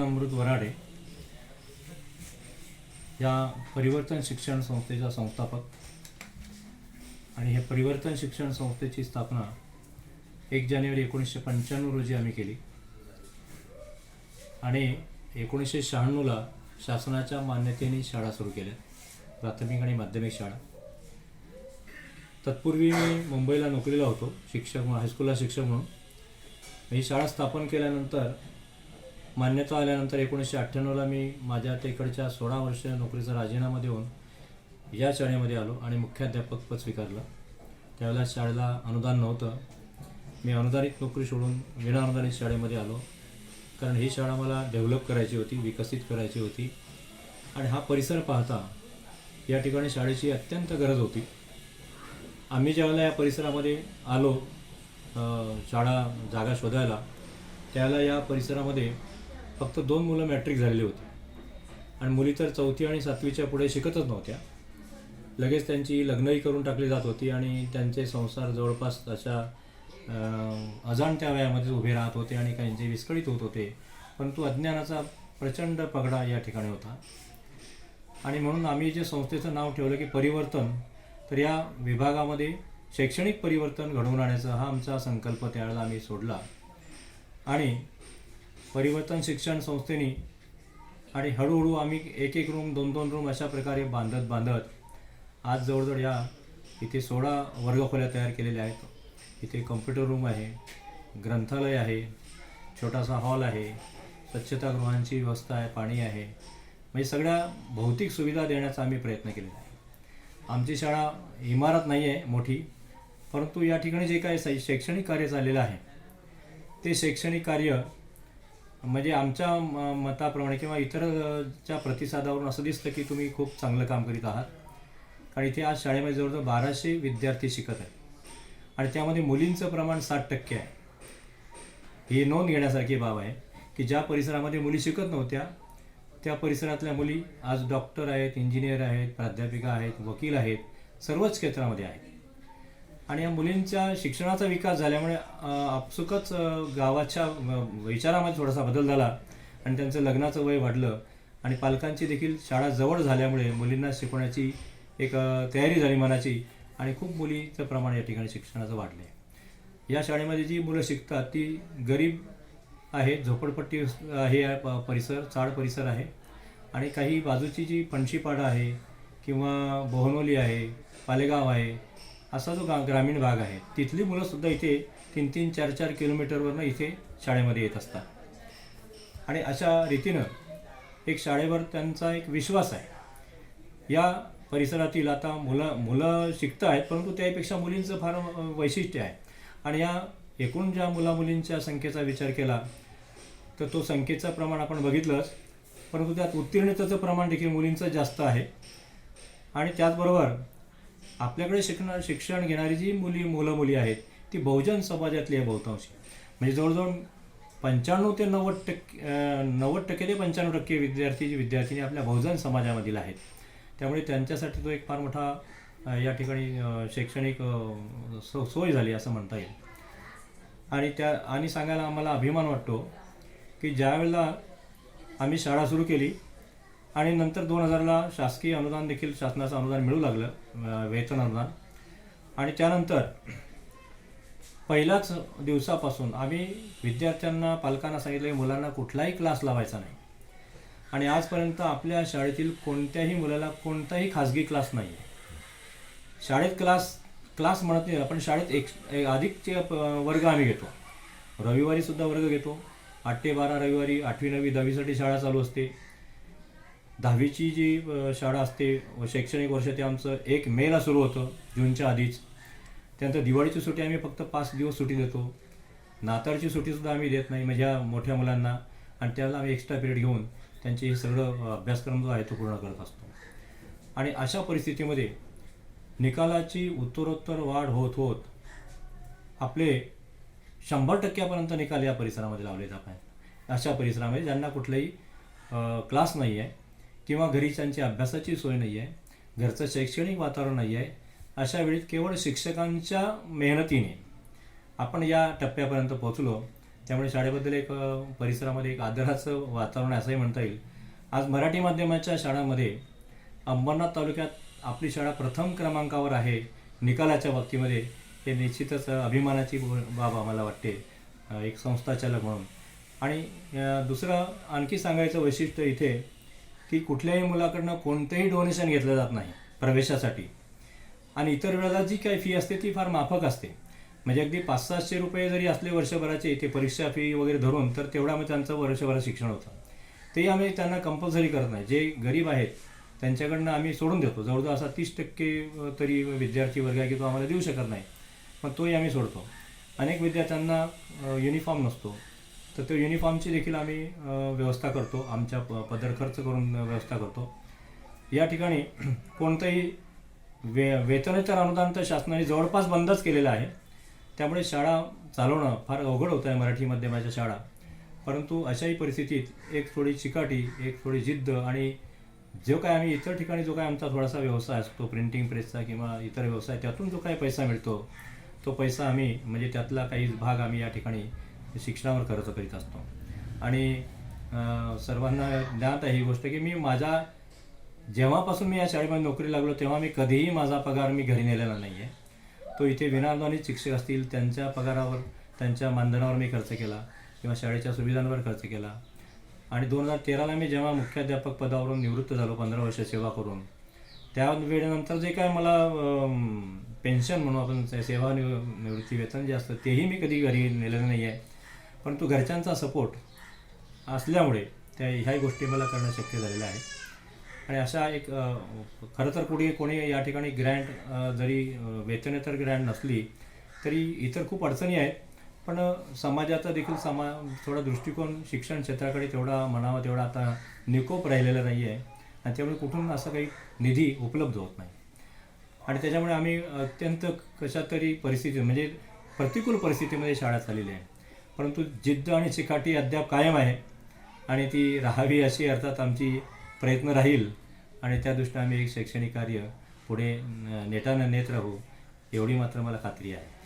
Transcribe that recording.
अमृत वराडे या परिवर्तन शिक्षण संस्थेचा संस्थापक. आणि हे परिवर्तन शिक्षण संस्थेची स्थापना एक जानेवारी एकोणीसशे पंच्याण्णव रोजी आम्ही केली. आणि एकोणीसशे शहाण्णवला शासनाच्या मान्यतेने शाळा सुरू केल्या. प्राथमिक आणि माध्यमिक शाळा. तत्पूर्वी मी मुंबईला नोकरीला होतो शिक्षक म्हणून हायस्कूलला शिक्षक म्हणून. ही शाळा स्थापन केल्यानंतर मान्यता आल्यानंतर एकोणीसशे अठ्ठ्याण्णवला मी माझ्या तिकडच्या सोळा वर्ष नोकरीचा राजीनामा देऊन या शाळेमध्ये आलो आणि मुख्याध्यापक पद स्वीकारलं. त्यावेळेला शाळेला अनुदान नव्हतं. मी अनुदानित नोकरी सोडून विना अनुदानित शाळेमध्ये आलो. कारण ही शाळा मला डेव्हलप करायची होती विकसित करायची होती. आणि हा परिसर पाहता या ठिकाणी शाळेची अत्यंत गरज होती. आम्ही ज्यावेळेला या परिसरामध्ये आलो शाळा जागा शोधायला त्यावेळेला या परिसरामध्ये फक्त दोन मुलं मॅट्रिक झालेली होती. आणि मुली तर चौथी आणि सातवीच्या पुढे शिकतच नव्हत्या. लगेच त्यांची लग्नही करून टाकली जात होती आणि त्यांचे संसार जवळपास अशा अजाणत्या वयामध्ये उभे राहत होते आणि काहींचे विस्कळीत होत होते. परंतु अज्ञानाचा प्रचंड पगडा या ठिकाणी होता. आणि म्हणून आम्ही जे संस्थेचं नाव ठेवलं की परिवर्तन तर या विभागामध्ये शैक्षणिक परिवर्तन घडवून आणायचा हा आमचा संकल्प त्यावेळेला आम्ही सोडला. आणि परिवर्तन शिक्षण संस्थेने आणि हळूहळू आम्ही एक एक रूम दोन दोन रूम अशा प्रकारे बांधत बांधत आज जवळजवळ या इथे सोळा वर्गखोल्या तयार केलेल्या आहेत. इथे कम्प्युटर रूम आहे ग्रंथालय आहे छोटासा हॉल आहे स्वच्छतागृहांची व्यवस्था आहे पाणी आहे. म्हणजे सगळ्या भौतिक सुविधा देण्याचा आम्ही प्रयत्न केलेला आहे. आमची शाळा इमारत नाही आहे मोठी परंतु या ठिकाणी जे काही शैक्षणिक कार्य चाललेलं आहे ते शैक्षणिक कार्य म्हणजे आमच्या म- मताप्रमाणे किंवा इतरच्या प्रतिसादावरून असं दिसतं की तुम्ही खूप चांगलं काम करीत आहात. कारण इथे आज शाळेमध्ये जवळजवळ बाराशे विद्यार्थी शिकत आहेत. आणि त्यामध्ये मुलींचं प्रमाण साठ टक्के आहे. ही नोंद घेण्यासारखी बाब आहे की ज्या परिसरामध्ये मुली शिकत नव्हत्या त्या परिसरातल्या मुली आज डॉक्टर आहेत इंजिनियर आहेत प्राध्यापिका आहेत वकील आहेत सर्वच क्षेत्रामध्ये आहेत. आणि या मुलींच्या शिक्षणाचा विकास झाल्यामुळे आपसुकच गावाच्या विचारामध्ये थोडासा बदल झाला आणि त्यांचं लग्नाचं वय वाढलं आणि पालकांची देखील शाळा जवळ झाल्यामुळे मुलींना शिकवण्याची एक तयारी झाली मनाची आणि खूप मुलीचं प्रमाण या ठिकाणी शिक्षणाचं वाढलं आहे या शाळेमध्ये जी मुलं शिकतात ती गरीब आहे झोपडपट्टी आहे प- परिसर चाड परिसर आहे आणि काही बाजूची जी पणशीपाडा आहे किंवा बोहनोली आहे पालेगाव आहे असा जो गा ग्रामीण भाग आहे तिथली मुलंसुद्धा इथे तीन तीन चार चार किलोमीटरवरनं इथे शाळेमध्ये येत असतात. आणि अशा रीतीनं एक शाळेवर त्यांचा एक विश्वास आहे. या परिसरातील आता मुलं मुलं शिकत आहेत परंतु त्यापेक्षा मुलींचं फार वैशिष्ट्य आहे. आणि या एकूण ज्या मुलामुलींच्या संख्येचा विचार केला तर तो संख्येचं प्रमाण आपण बघितलंच परंतु त्यात उत्तीर्णतेचं प्रमाण देखील मुलींचं जास्त आहे. आणि त्याचबरोबर आपल्याकडे शिकणार शिक्षण घेणारी जी मुली मुलं मुली आहेत ती बहुजन समाजातली आहे बहुतांशी. म्हणजे जवळजवळ पंच्याण्णव ते नव्वद टक्के नव्वद टक्के ते पंच्याण्णव टक्के विद्यार्थी जी विद्यार्थिनी आपल्या बहुजन समाजामधील आहेत. त्यामुळे त्यांच्यासाठी तो एक फार मोठा या ठिकाणी शैक्षणिक सो सोय झाली असं म्हणता येईल. आणि त्या आणि सांगायला आम्हाला अभिमान वाटतो की ज्यावेळेला आम्ही शाळा सुरू केली आणि नंतर दोन हजारला शासकीय अनुदान देखील शासनाचं अनुदान मिळू लागलं वेतन अनुदान. आणि त्यानंतर पहिल्याच दिवसापासून आम्ही विद्यार्थ्यांना पालकांना सांगितलं की मुलांना कुठलाही क्लास लावायचा नाही. आणि आजपर्यंत आपल्या शाळेतील कोणत्याही मुलाला कोणताही खाजगी क्लास नाही आहे शाळेत क्लास क्लास म्हणत नाही आपण शाळेत एक एक अधिकचे प- वर्ग आम्ही घेतो. रविवारीसुद्धा वर्ग घेतो. आठ ते बारा रविवारी आठवी नववी दहावीसाठी शाळा चालू असते. दहावीची जी शाळा असते व शैक्षणिक वर्ष ते आमचं एक मेला सुरू होतं जूनच्या आधीच. त्यानंतर दिवाळीची सुट्टी आम्ही फक्त पाच दिवस सुट्टी देतो. नाताळची सुट्टीसुद्धा आम्ही देत नाही माझ्या मोठ्या मुलांना. आणि त्याला आम्ही एक्स्ट्रा पिरियड घेऊन त्यांचे हे सगळं अभ्यासक्रम जो आहे तो पूर्ण करत असतो. आणि अशा परिस्थितीमध्ये निकालाची उत्तरोत्तर वाढ होत होत आपले शंभर टक्क्यापर्यंत निकाल या परिसरामध्ये लावले जात आहेत. अशा परिसरामध्ये ज्यांना कुठलाही क्लास नाही आहे किंवा घरी त्यांची अभ्यासाची सोय नाही आहे घरचं शैक्षणिक वातावरण नाही आहे अशा वेळी केवळ शिक्षकांच्या मेहनतीने आपण या टप्प्यापर्यंत पोहोचलो. त्यामुळे शाळेबद्दल एक परिसरामध्ये एक आदराचं वातावरण असंही म्हणता येईल. आज मराठी माध्यमाच्या शाळांमध्ये अंबरनाथ तालुक्यात आपली शाळा प्रथम क्रमांकावर आहे निकालाच्या बाबतीमध्ये. हे निश्चितच अभिमानाची बाब आम्हाला वाटते एक संस्थाचालक म्हणून. आणि दुसरं आणखी सांगायचं वैशिष्ट्य इथे की कुठल्याही मुलाकडनं कोणतंही डोनेशन घेतलं जात नाही प्रवेशासाठी. आणि इतर वेळेला जी काही फी असते ती फार माफक असते. म्हणजे अगदी पाच सातशे रुपये जरी असले वर्षभराचे ते परीक्षा फी वगैरे धरून तर तेवढा मग त्यांचं वर्षभरात शिक्षण होतं. तेही आम्ही त्यांना कंपल्सरी करत नाही. जे गरीब आहेत त्यांच्याकडनं आम्ही सोडून देतो. जवळजवळ असा तीस टक्के तरी विद्यार्थी वर्ग आहे की तो आम्हाला देऊ शकत नाही. पण तोही आम्ही सोडतो. अनेक विद्यार्थ्यांना युनिफॉर्म नसतो. तर तो युनिफॉर्मची देखील आम्ही व्यवस्था करतो. आमच्या प- पदर खर्च करून व्यवस्था करतो. या ठिकाणी कोणतंही वे वेतनेतर अनुदान तर शासनाने जवळपास बंदच केलेलं आहे. त्यामुळे शाळा चालवणं फार अवघड होतं आहे मराठी माध्यमाच्या शाळा. परंतु अशाही परिस्थितीत एक थोडी चिकाटी एक थोडी जिद्द आणि जो काय आम्ही इतर ठिकाणी जो काय आमचा थोडासा व्यवसाय असतो प्रिंटिंग प्रेसचा किंवा इतर व्यवसाय त्यातून जो काही पैसा मिळतो तो पैसा आम्ही म्हणजे त्यातला काही भाग आम्ही या ठिकाणी शिक्षणावर खर्च करीत असतो. आणि सर्वांना ज्ञात आहे ही गोष्ट की मी माझा जेव्हापासून मी या शाळेमध्ये नोकरी लागलो तेव्हा मी कधीही माझा पगार मी घरी नेलेला नाही आहे तो इथे विनाअनुदानित शिक्षक असतील त्यांच्या पगारावर त्यांच्या मानधनावर मी खर्च केला किंवा शाळेच्या सुविधांवर खर्च केला. आणि दोन हजार तेराला मी जेव्हा मुख्याध्यापक पदावरून निवृत्त झालो पंधरा वर्ष सेवा करून त्या वेळेनंतर जे काय मला पेन्शन म्हणू आपण सेवा निव निवृत्ती वेतन जे असतं तेही मी कधी घरी नेलेलं नाही आहे परंतु घरच्यांचा सपोर्ट असल्यामुळे त्या ह्याही गोष्टी मला करणं शक्य झालेलं आहे. आणि अशा एक खरं तर कुठे कोणी या ठिकाणी ग्रँड जरी वेतनेतर ग्रँड नसली तरी इतर खूप अडचणी आहेत. पण समाजाचा देखील समा थोडा दृष्टिकोन शिक्षण क्षेत्राकडे तेवढा म्हणावा तेवढा आता निकोप राहिलेला नाही आहे आणि त्यामुळे कुठून असं काही निधी उपलब्ध होत नाही. आणि त्याच्यामुळे आम्ही अत्यंत कशा तरी परिस्थिती म्हणजे प्रतिकूल परिस्थितीमध्ये शाळा चाललेली आहे. परंतु जिद्द आणि चिकाटी अद्याप कायम आहे आणि ती राहावी अशी अर्थात आमची प्रयत्न राहील आणि त्या दृष्टीने आम्ही एक शैक्षणिक कार्य पुढे नेटानं नेत राहू एवढी मात्र मला खात्री आहे.